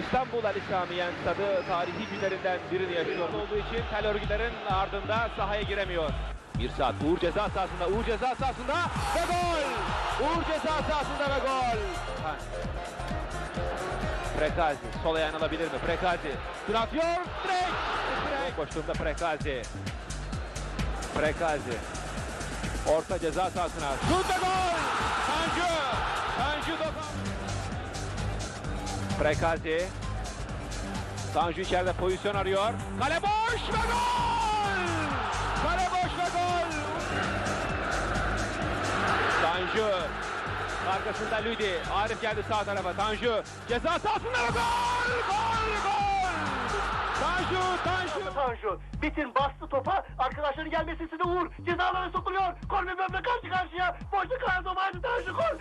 İstanbul Ali Samiyen stadı tarihi günlerinden birini yaşıyor olduğu için tel örgülerin ardında sahaya giremiyor. Bir saat Uğur ceza sahasında, Uğur ceza sahasında ve gol! Uğur ceza sahasında ve gol! Prekazi sol ayağını alabilir mi? Prekazi şunu atıyor. Direkt! Direkt! Boşluğunda Prekazi. Prekazi. Orta ceza sahasına. Şut ve gol! Tanju! Prekazi. Tanju içeride pozisyon arıyor. Kale boş ve gol! Kale boş ve gol! Tanju. Arkasında Lüdi. Arif geldi sağ tarafa. Tanju. Ceza sahasında ve gol! Gol! Gol! Tanju! Tanju! Tanju. Bitin bastı topa. Arkadaşların gelmesini Uğur. Cezalara sokuluyor. Ve böbre karşı karşıya. Boşluk vardı Tanju. Gol.